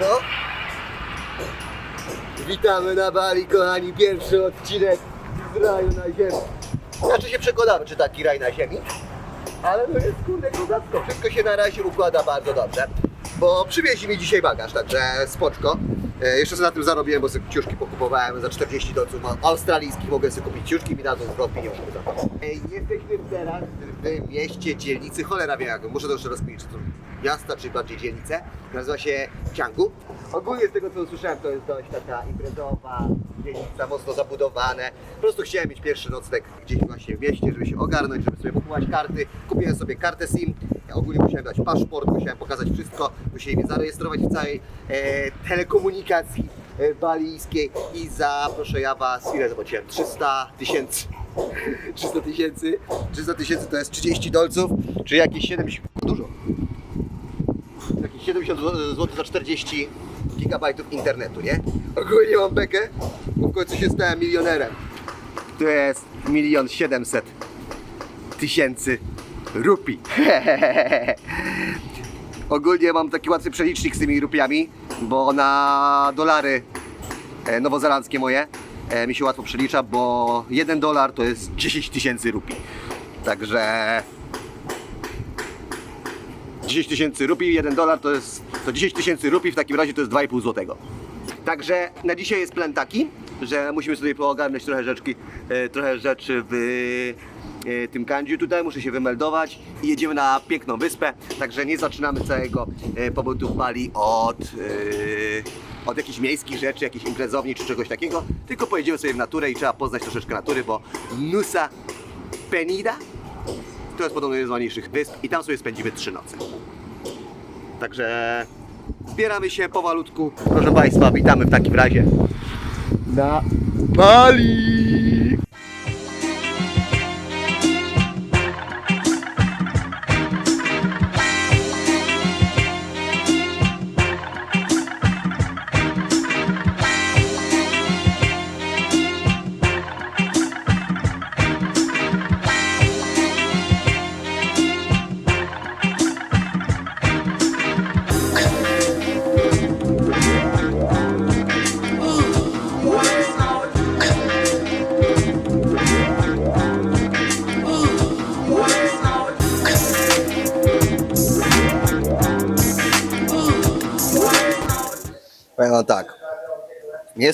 No. Witamy na Bali, kochani. Pierwszy odcinek z raju na ziemi. Znaczy się przekonamy, czy taki raj na ziemi. Ale to jest kurde kozacko. Wszystko się na razie układa bardzo dobrze. Bo przywieźli mi dzisiaj bagaż, także spoczko. E, jeszcze sobie na tym zarobiłem, bo sobie ciuszki pokupowałem za 40 dolców australijskich. Mogę sobie kupić ciuszki, mi dadzą zwrot pieniążków za to. Jesteśmy teraz w mieście, dzielnicy, cholera wie jak, muszę to jeszcze rozkminić, czy to miasta, czy bardziej dzielnice. Nazywa się Ciangu. Ogólnie z tego co usłyszałem, to jest dość taka imprezowa dzielnica, mocno zabudowane. Po prostu chciałem mieć pierwszy nocleg gdzieś właśnie w mieście, żeby się ogarnąć, żeby sobie kupować karty. Kupiłem sobie kartę SIM. Ogólnie musiałem dać paszport, musiałem pokazać wszystko, musieli mnie zarejestrować w całej e, telekomunikacji e, balijskiej i za, proszę ja was, ile zobaczyłem, 300 tysięcy. 300 tysięcy, 300 tysięcy to jest 30 dolców, czyli jakieś 70, dużo. Jakieś 70 zł za 40 gigabajtów internetu, nie? Ogólnie mam bekę, bo w końcu się stałem milionerem. To jest milion 700 tysięcy rupi. Ogólnie mam taki łatwy przelicznik z tymi rupiami, bo na dolary e, nowozelandzkie moje e, mi się łatwo przelicza, bo 1 dolar to jest 10 tysięcy rupi. Także 10 tysięcy rupi, 1 dolar to jest to 10 tysięcy rupi, w takim razie to jest 2,5 złotego. Także na dzisiaj jest plan taki, że musimy sobie poogarnąć trochę rzeczki, e, trochę rzeczy w e, tym kandziu tutaj, muszę się wymeldować i jedziemy na piękną wyspę, także nie zaczynamy całego e, pobytu w Bali od, od jakichś miejskich rzeczy, jakichś imprezowni czy czegoś takiego, tylko pojedziemy sobie w naturę i trzeba poznać troszeczkę natury, bo Nusa Penida to jest podobno jedna z ładniejszych wysp i tam sobie spędzimy trzy noce. Także zbieramy się powalutku. Proszę Państwa, witamy w takim razie na Bali!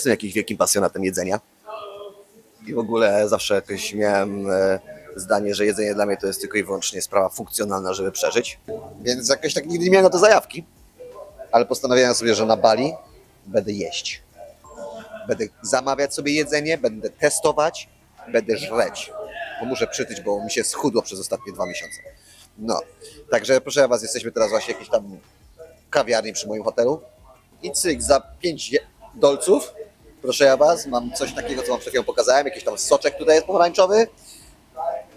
Jestem jakimś wielkim pasjonatem jedzenia. I w ogóle zawsze jakoś miałem e, zdanie, że jedzenie dla mnie to jest tylko i wyłącznie sprawa funkcjonalna, żeby przeżyć. Więc jakoś tak nigdy nie miałem na to zajawki. Ale postanowiłem sobie, że na Bali będę jeść. Będę zamawiać sobie jedzenie, będę testować, będę żreć. Bo muszę przytyć, bo mi się schudło przez ostatnie dwa miesiące. No, także proszę was, jesteśmy teraz właśnie jakiejś tam kawiarni przy moim hotelu i cyk, za 5 dolców, proszę ja was, mam coś takiego, co wam przed chwilą pokazałem, jakiś tam soczek tutaj jest pomarańczowy,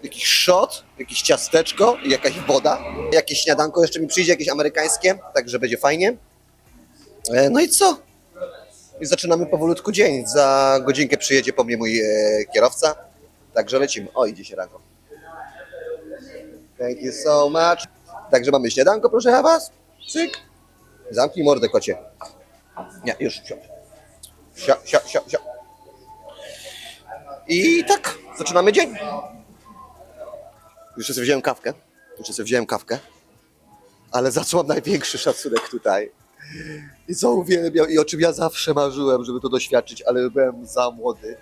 jakiś shot, jakieś ciasteczko i jakaś woda, jakieś śniadanko jeszcze mi przyjdzie, jakieś amerykańskie, także będzie fajnie. E, No i co? I zaczynamy powolutku dzień. Za godzinkę przyjedzie po mnie mój e, kierowca, także lecimy. O, idzie się ranko. Thank you so much. Także mamy śniadanko, proszę ja was. Cyk. Zamknij mordę, kocie. Nie, już, siop. Siop, siop, siop, siop. I tak, zaczynamy dzień. Już sobie wziąłem kawkę. Już sobie wziąłem kawkę. Ale za co mam największy szacunek tutaj. I co uwielbiam i o czym ja zawsze marzyłem, żeby to doświadczyć, ale byłem za młody,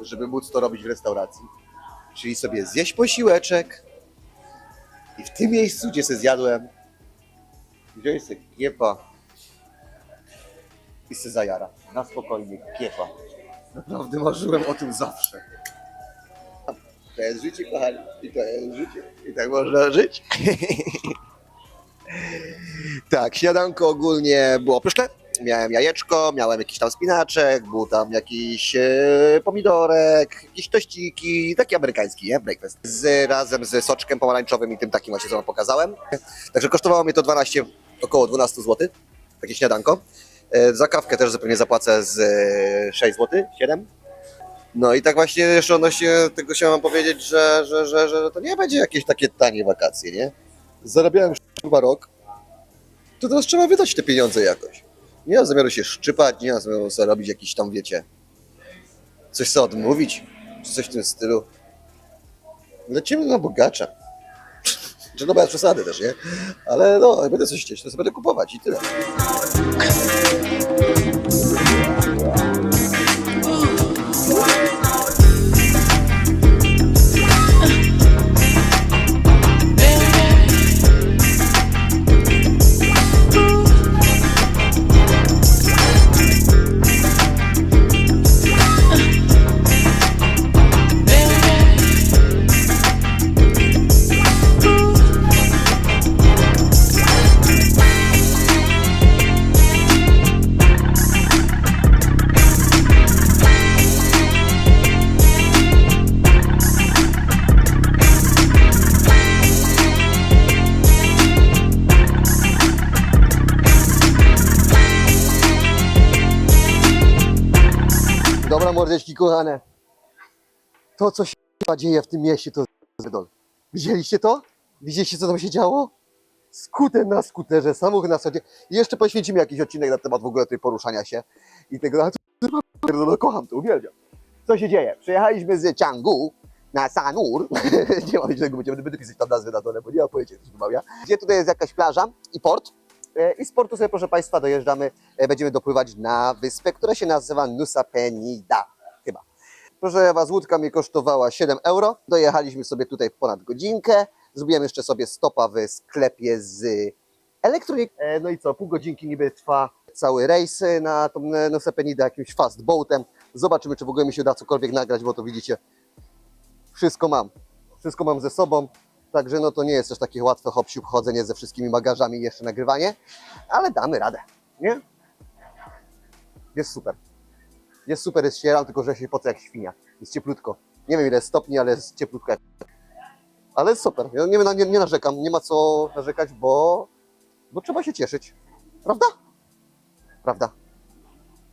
żeby móc to robić w restauracji. Czyli sobie zjeść posiłeczek i w tym miejscu, gdzie sobie zjadłem, wziąć sobie kiepa i se zajara. Na spokojnie, kiepa. Naprawdę marzyłem o tym zawsze. To jest życie, kochani. I to jest życie. I tak można żyć. tak, śniadanko ogólnie było pyszne. Miałem jajeczko, miałem jakiś tam spinaczek, był tam jakiś e, pomidorek, jakieś tościki, taki amerykański, nie? Breakfast. Z, razem ze soczkiem pomarańczowym i tym takim właśnie, co wam pokazałem. Także kosztowało mnie to 12, około 12 zł, takie śniadanko. E, Za kawkę też zupełnie zapłacę z e, 6 zł, 7. No i tak właśnie jeszcze odnośnie tego chciałem powiedzieć, że, że, że, że to nie będzie jakieś takie tanie wakacje, nie? zarabiałem chyba rok, to teraz trzeba wydać te pieniądze jakoś. Nie mam zamiaru się szczypać, nie mam zamiaru sobie robić jakiś tam, wiecie, coś sobie odmówić, czy coś w tym stylu. Lecimy na bogacza. Czy no bez przesady też, nie? Ale no, jak będę coś chcieć, to sobie będę kupować i tyle. Kochane. To, co się dzieje w tym mieście, to zdol. Widzieliście to? Widzieliście, co tam się działo? Skuter na skuterze, samochód na. I jeszcze poświęcimy jakiś odcinek na temat w ogóle tej poruszania się i tego. Ale to, no, kocham to, uwielbiam. Co się dzieje? Przejechaliśmy z Canggu na Sanur. nie mam źle mówić, będę, pisać tam nazwy na dole, bo nie mam pojęcia, to się wymawia. Gdzie tutaj jest jakaś plaża i port. E, I z portu sobie, proszę Państwa, dojeżdżamy, e, będziemy dopływać na wyspę, która się nazywa Nusa Penida. Proszę Was, łódka mnie kosztowała 7 euro. Dojechaliśmy sobie tutaj w ponad godzinkę. Zrobiłem jeszcze sobie stopa w sklepie z elektronik. E, No i co, pół godzinki niby trwa cały rejs e, na tą e, Nusa Penida jakimś fast boatem. Zobaczymy, czy w ogóle mi się da cokolwiek nagrać, bo to widzicie, wszystko mam. Wszystko mam ze sobą. Także no to nie jest też takie łatwe hop chodzenie ze wszystkimi bagażami i jeszcze nagrywanie, ale damy radę, nie? Jest super. Jest super, jest sieram, tylko że się poce jak świnia. Jest cieplutko. Nie wiem ile stopni, ale jest cieplutko. Ale jest super. Ja nie, nie, nie narzekam, nie ma co narzekać, bo, bo trzeba się cieszyć. Prawda? Prawda.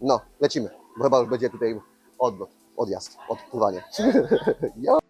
No, lecimy, bo chyba już będzie tutaj odlot, odjazd, odpływanie.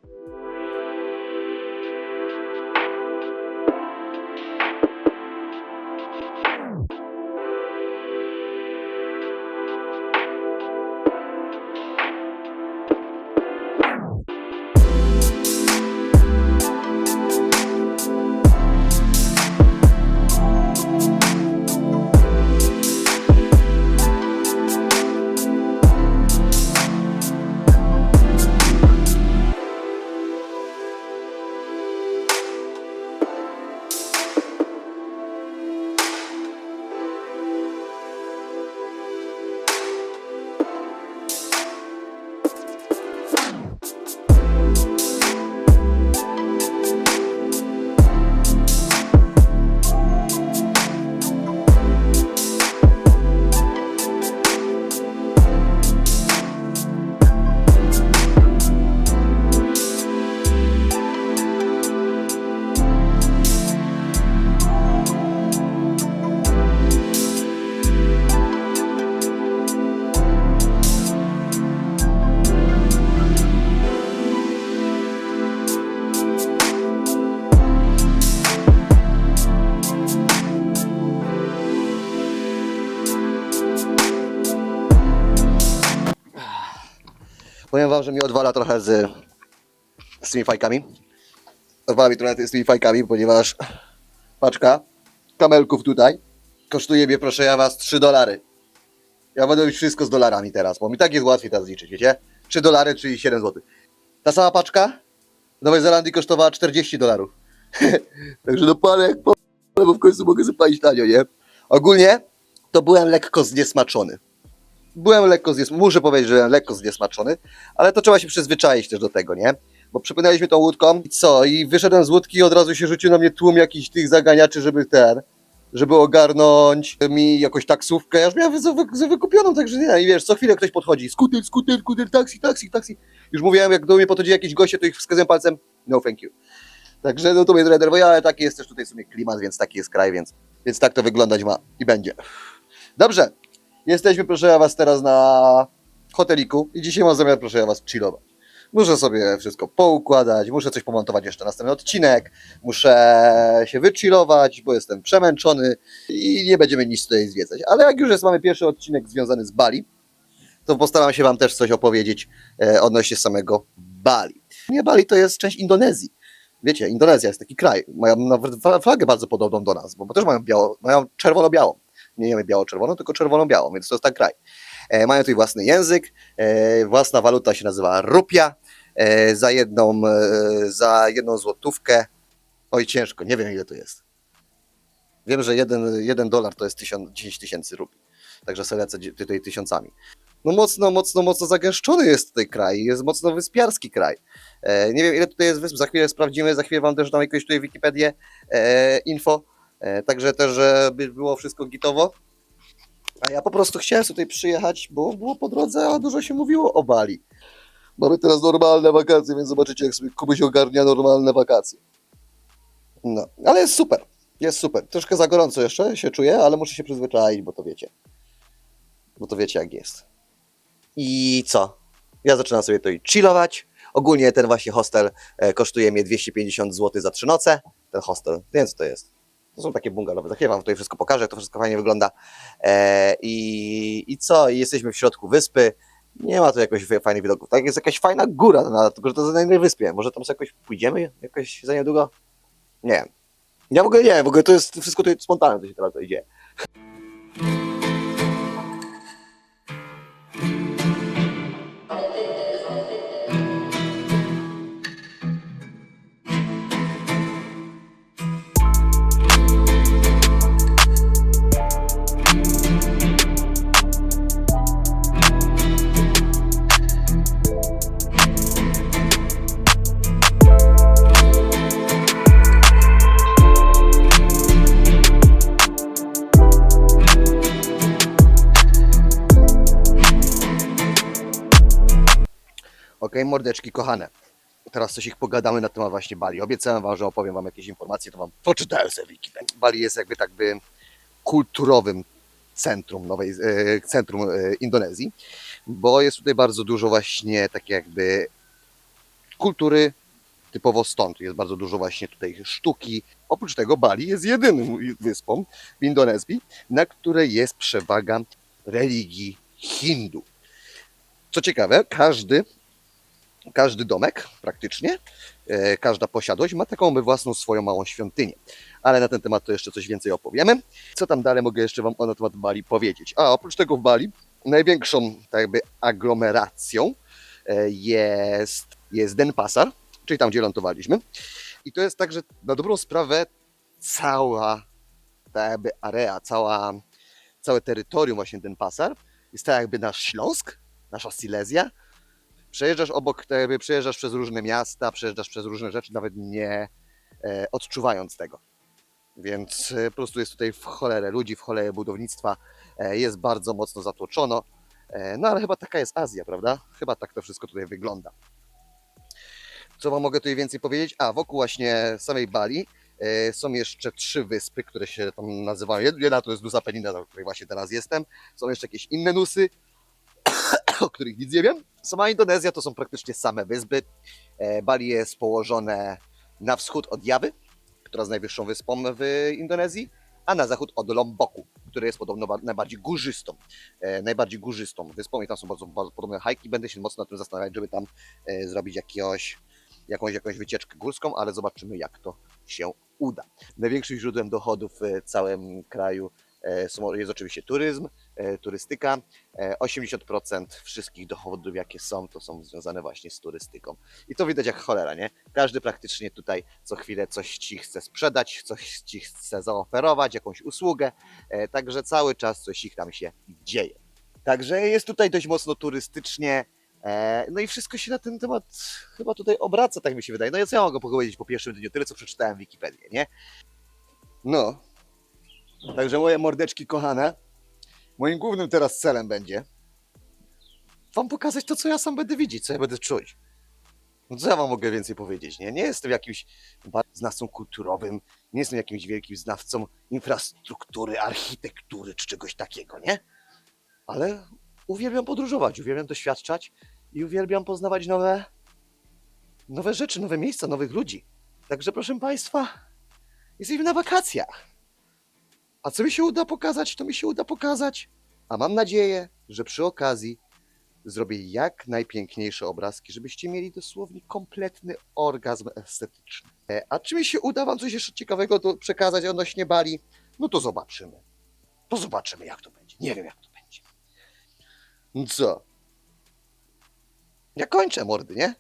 Powiem wam, że mi odwala trochę z, z tymi fajkami. Odwala mi trochę z tymi fajkami, ponieważ paczka kamelków tutaj kosztuje mnie, proszę ja was, 3 dolary. Ja będę robić wszystko z dolarami teraz, bo mi tak jest łatwiej teraz liczyć, wiecie? 3 dolary, czyli 7 zł. Ta sama paczka w Nowej Zelandii kosztowała 40 dolarów. Także no palę jak po... bo w końcu mogę zapalić tanio, nie? Ogólnie to byłem lekko zniesmaczony byłem lekko zniesmaczony, muszę powiedzieć, że byłem lekko zniesmaczony, ale to trzeba się przyzwyczaić też do tego, nie? Bo przypłynęliśmy tą łódką i co? I wyszedłem z łódki i od razu się rzucił na mnie tłum jakichś tych zaganiaczy, żeby ten, żeby ogarnąć mi jakąś taksówkę. Ja już miałem za, za wykupioną, także nie. I wiesz, co chwilę ktoś podchodzi, skuter, skuter, skuter, taksi, taksi, taksi. Już mówiłem, jak do mnie podchodzi jakiś goście, to ich wskazuję palcem, no thank you. Także no to mnie trochę denerwuje, ale taki jest też tutaj w sumie klimat, więc taki jest kraj, więc, więc tak to wyglądać ma i będzie. Dobrze, Jesteśmy, proszę ja was, teraz na hoteliku i dzisiaj mam zamiar, proszę ja was, chillować. Muszę sobie wszystko poukładać, muszę coś pomontować jeszcze następny odcinek, muszę się wychillować, bo jestem przemęczony i nie będziemy nic tutaj zwiedzać. Ale jak już jest, mamy pierwszy odcinek związany z Bali, to postaram się Wam też coś opowiedzieć e, odnośnie samego Bali. Nie, Bali to jest część Indonezji. Wiecie, Indonezja jest taki kraj, mają nawet flagę bardzo podobną do nas, bo, też mają, mają czerwono-białą. Nie mamy biało-czerwoną, tylko czerwono-białą, więc to jest tak kraj. E, mają tutaj własny język, e, własna waluta się nazywa rupia. E, za, jedną, e, za jedną złotówkę, oj ciężko, nie wiem ile to jest. Wiem, że jeden, jeden dolar to jest tysiąc, 10 tysięcy rupii, także sobie lecę tutaj tysiącami. No mocno, mocno, mocno zagęszczony jest tutaj kraj, jest mocno wyspiarski kraj. E, nie wiem ile tutaj jest wysp, za chwilę sprawdzimy, za chwilę wam też dam jakąś tutaj Wikipedię, e, info, także też, żeby było wszystko gitowo. A ja po prostu chciałem tutaj przyjechać, bo było po drodze, a dużo się mówiło o Bali. Mamy teraz normalne wakacje, więc zobaczycie, jak sobie Kubuś ogarnia normalne wakacje. No, ale jest super. Jest super. Troszkę za gorąco jeszcze się czuję, ale muszę się przyzwyczaić, bo to wiecie. Bo to wiecie, jak jest. I co? Ja zaczynam sobie tutaj chillować. Ogólnie ten właśnie hostel e, kosztuje mnie 250 zł za trzy noce. Ten hostel, wiem co to jest. To są takie bungalowe. Za chwilę wam tutaj wszystko pokażę, jak to wszystko fajnie wygląda. E, i, I co? Jesteśmy w środku wyspy. Nie ma tu jakoś fajnych widoków. Tak, jest jakaś fajna góra, na, tylko że to jest na innej wyspie. Może tam sobie jakoś pójdziemy jakoś za niedługo? Nie. Ja w ogóle nie w ogóle to jest wszystko tutaj spontanicznie, to się teraz tutaj dzieje. Okej, mordeczki kochane. Teraz coś ich pogadamy na temat właśnie Bali. Obiecałem wam, że opowiem wam jakieś informacje, to wam poczytałem sobie Wikipedię. Bali jest jakby tak by kulturowym centrum nowej, e, centrum e, Indonezji, bo jest tutaj bardzo dużo właśnie tak jakby kultury typowo stąd. Jest bardzo dużo właśnie tutaj sztuki. Oprócz tego Bali jest jedyną wyspą w Indonezji, na której jest przewaga religii hindu. Co ciekawe, każdy każdy domek praktycznie, e, każda posiadłość ma taką własną swoją małą świątynię. Ale na ten temat to jeszcze coś więcej opowiemy. Co tam dalej mogę jeszcze Wam na temat Bali powiedzieć? A oprócz tego w Bali największą tak jakby aglomeracją e, jest, jest Denpasar, czyli tam gdzie lądowaliśmy. I to jest tak, że na dobrą sprawę cała ta jakby area, cała, całe terytorium właśnie Denpasar jest tak jakby nasz Śląsk, nasza Silesia, przejeżdżasz obok, jakby przejeżdżasz przez różne miasta, przejeżdżasz przez różne rzeczy, nawet nie e, odczuwając tego. Więc e, po prostu jest tutaj w cholerę ludzi, w cholerę budownictwa, e, jest bardzo mocno zatłoczono. E, no ale chyba taka jest Azja, prawda? Chyba tak to wszystko tutaj wygląda. Co Wam mogę tutaj więcej powiedzieć? A wokół właśnie samej Bali e, są jeszcze trzy wyspy, które się tam nazywają. Jedna to jest Nusa Penida, na której właśnie teraz jestem. Są jeszcze jakieś inne Nusy, o których nic nie wiem. Sama Indonezja to są praktycznie same wyspy. E, Bali jest położone na wschód od Jawy, która jest najwyższą wyspą w Indonezji, a na zachód od Lomboku, który jest podobno ba- najbardziej górzystą, e, najbardziej górzystą wyspą i tam są bardzo, bardzo podobne hajki. Będę się mocno nad tym zastanawiać, żeby tam e, zrobić jakiegoś, jakąś, jakąś wycieczkę górską, ale zobaczymy jak to się uda. Największym źródłem dochodów w całym kraju jest oczywiście turyzm, turystyka. E, 80% wszystkich dochodów, jakie są, to są związane właśnie z turystyką. I to widać jak cholera, nie? Każdy praktycznie tutaj co chwilę coś ci chce sprzedać, coś ci chce zaoferować, jakąś usługę, e, także cały czas coś ich tam się dzieje. Także jest tutaj dość mocno turystycznie. e, No i wszystko się na ten temat chyba tutaj obraca, tak mi się wydaje. No ja co ja mogę powiedzieć po pierwszym dniu? Tyle, co przeczytałem w Wikipedię, nie? No. Także moje mordeczki kochane, moim głównym teraz celem będzie wam pokazać to, co ja sam będę widzieć, co ja będę czuć. No co ja wam mogę więcej powiedzieć, nie? Nie jestem jakimś znawcą kulturowym, nie jestem jakimś wielkim znawcą infrastruktury, architektury czy czegoś takiego, nie? Ale uwielbiam podróżować, uwielbiam doświadczać i uwielbiam poznawać nowe, nowe rzeczy, nowe miejsca, nowych ludzi. Także proszę Państwa, jesteśmy na wakacjach. A co mi się uda pokazać, to mi się uda pokazać. A mam nadzieję, że przy okazji zrobię jak najpiękniejsze obrazki, żebyście mieli dosłownie kompletny orgazm estetyczny. E, A czy mi się uda Wam coś jeszcze ciekawego do przekazać odnośnie Bali? No to zobaczymy. To zobaczymy, jak to będzie. Nie wiem, jak to będzie. Co? Ja kończę, mordy, nie?